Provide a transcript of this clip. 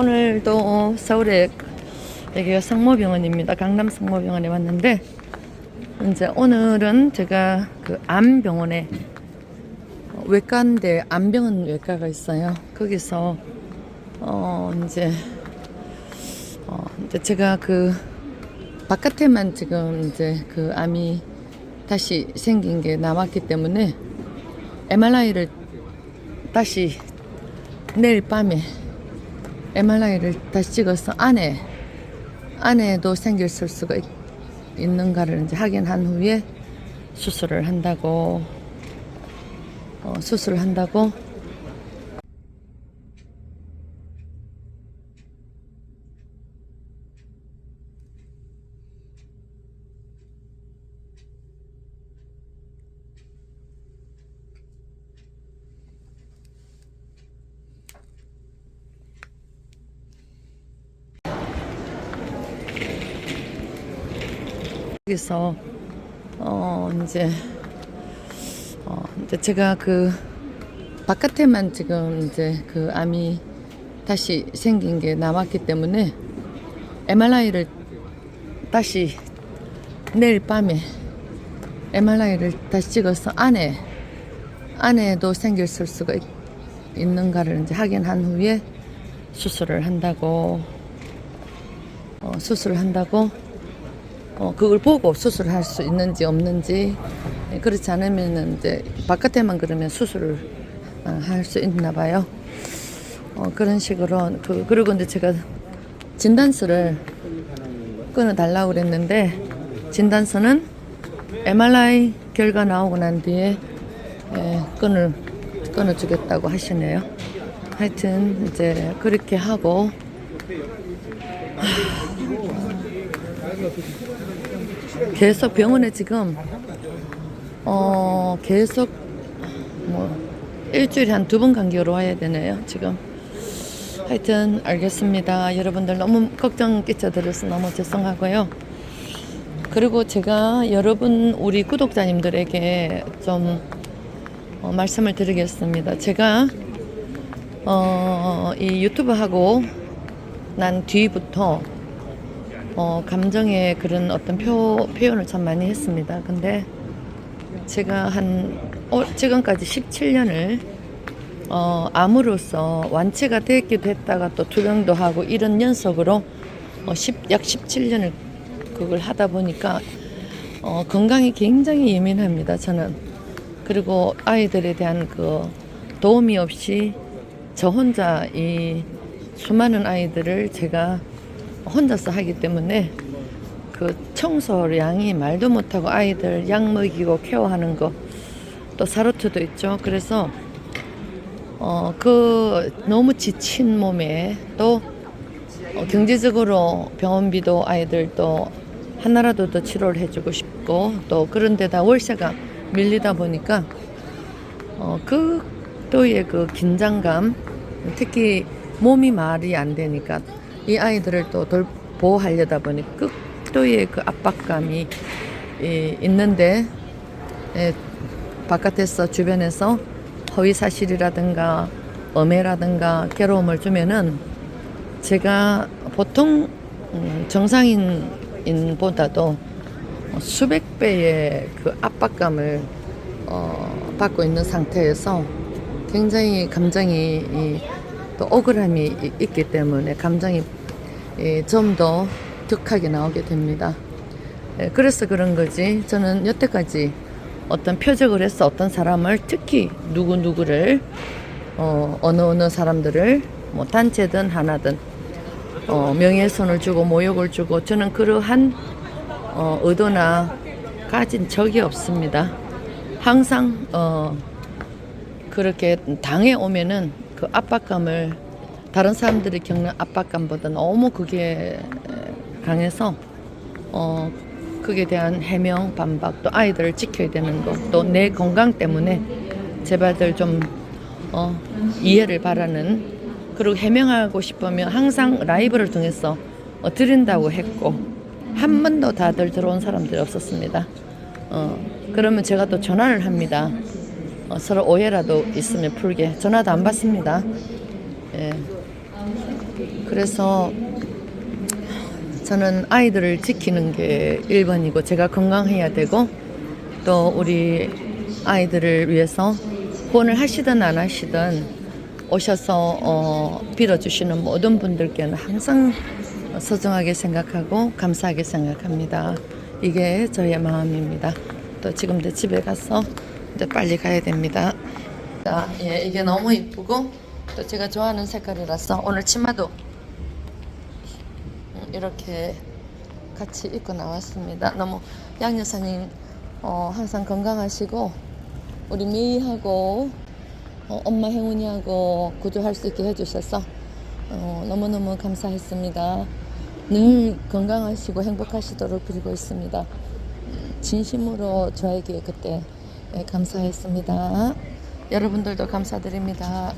오늘도 서울에 여기가 성모병원입니다. 강남 성모병원에 왔는데 이제 오늘은 제가 그 암병원에 외과인데 암병원 외과가 있어요. 거기서 어 이제 어 이제 제가 그 바깥에만 지금 이제 그 암이 다시 생긴 게 남았기 때문에 MRI를 다시 내일 밤에 MRI를 다시 찍어서 안에 안에도 생겼을 수가 있, 있는가를 이제 확인한 후에 수술을 한다고 어, 수술을 한다고 여기서 어 이제 어 이제 제가 그 바깥에만 지금 이제 그 암이 다시 생긴 게 남았기 때문에 MRI를 다시 내일 밤에 MRI를 다시 찍어서 안에 안에도 생겼을 수가 있, 있는가를 이제 확인한 후에 수술을 한다고 어, 수술을 한다고 어, 그걸 보고 수술할 수 있는지 없는지 예, 그렇지 않으면 이제 바깥에만 그러면 수술을 어, 할수 있나 봐요. 어, 그런 식으로 그 그리고 이제 제가 진단서를 끊어 달라고 그랬는데 진단서는 MRI 결과 나오고 난 뒤에 예, 끊을 끊어 주겠다고 하시네요. 하여튼 이제 그렇게 하고 계속 병원에 지금 어 계속 뭐 일주일에 한 두 번 간격으로 와야 되네요 지금. 하여튼 알겠습니다. 여러분들 너무 걱정 끼쳐드려서 너무 죄송하고요. 그리고 제가 여러분 우리 구독자님들에게 좀 어, 말씀을 드리겠습니다. 제가 어, 이 유튜브 하고 난 뒤부터 어, 감정의 그런 어떤 표, 표현을 참 많이 했습니다. 근데 제가 한 어, 지금까지 17년을 어, 암으로서 완치가 됐기도 했다가 또 투병도 하고 이런 연속으로 어, 10, 약 17년을 그걸 하다 보니까 어, 건강이 굉장히 예민합니다. 저는 그리고 아이들에 대한 그 도움이 없이 저 혼자 이 수많은 아이들을 제가 혼자서 하기 때문에 그 청소량이 말도 못하고 아이들 약 먹이고 케어하는 거 또 사로트도 있죠. 그래서 어 그 너무 지친 몸에 또 어, 경제적으로 병원비도 아이들 또 하나라도 더 치료를 해주고 싶고 또 그런 데다 월세가 밀리다 보니까 어그 또의 그 긴장감 특히 몸이 말이 안 되니까 이 아이들을 또 돌, 보호하려다 보니 극도의 그 압박감이 이, 있는데 예, 바깥에서 주변에서 허위 사실이라든가 엄해라든가 괴로움을 주면은 제가 보통 음, 정상인보다도 수백 배의 그 압박감을 어, 받고 있는 상태에서 굉장히 감정이 이, 또 억울함이 이- 있기 때문에 감정이 예, 좀더 격하게 나오게 됩니다. 예, 그래서 그런 거지. 저는 여태까지 어떤 표적을 해서 어떤 사람을 특히 누구 누구를 어, 어느 어느 사람들을 뭐 단체든 하나든 어, 명예훼손을 주고 모욕을 주고 저는 그러한 어, 의도나 가진 적이 없습니다. 항상 어, 그렇게 당해 오면은 그 압박감을 다른 사람들이 겪는 압박감보다 너무 그게 강해서 어 그에 대한 해명 반박 또 아이들을 지켜야 되는 거또내 건강 때문에 제발들 좀 어, 이해를 바라는 그리고 해명하고 싶으면 항상 라이브를 통해서 어, 드린다고 했고 한 번도 다들 들어온 사람들이 없었습니다. 어, 그러면 제가 또 전화를 합니다. 어, 서로 오해라도 있으면 풀게 전화도 안 받습니다. 예. 그래서 저는 아이들을 지키는 게 1번이고 제가 건강해야 되고 또 우리 아이들을 위해서 후원을 하시든 안 하시든 오셔서 어, 빌어주시는 모든 분들께는 항상 소중하게 생각하고 감사하게 생각합니다. 이게 저의 마음입니다. 또 지금도 집에 가서 이제 빨리 가야 됩니다. 자, 예, 이게 너무 이쁘고 또 제가 좋아하는 색깔이라서 오늘 치마도 음, 이렇게 같이 입고 나왔습니다. 너무 양 여사님 어, 항상 건강하시고 우리 미희하고 어, 엄마 행운이하고 구조할 수 있게 해주셔서 어, 너무너무 감사했습니다. 늘 건강하시고 행복하시도록 빌고 있습니다. 진심으로 저에게 그때 예, 감사했습니다. 여러분들도 감사드립니다.